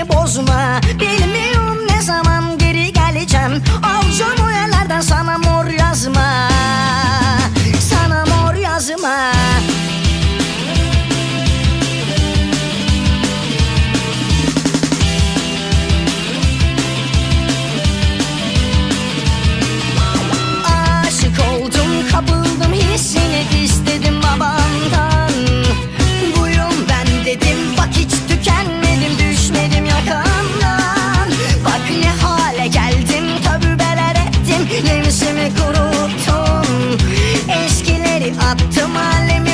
beni bozma. Bilmiyorum Ateşimi kuruttum Eskileri attım alemi.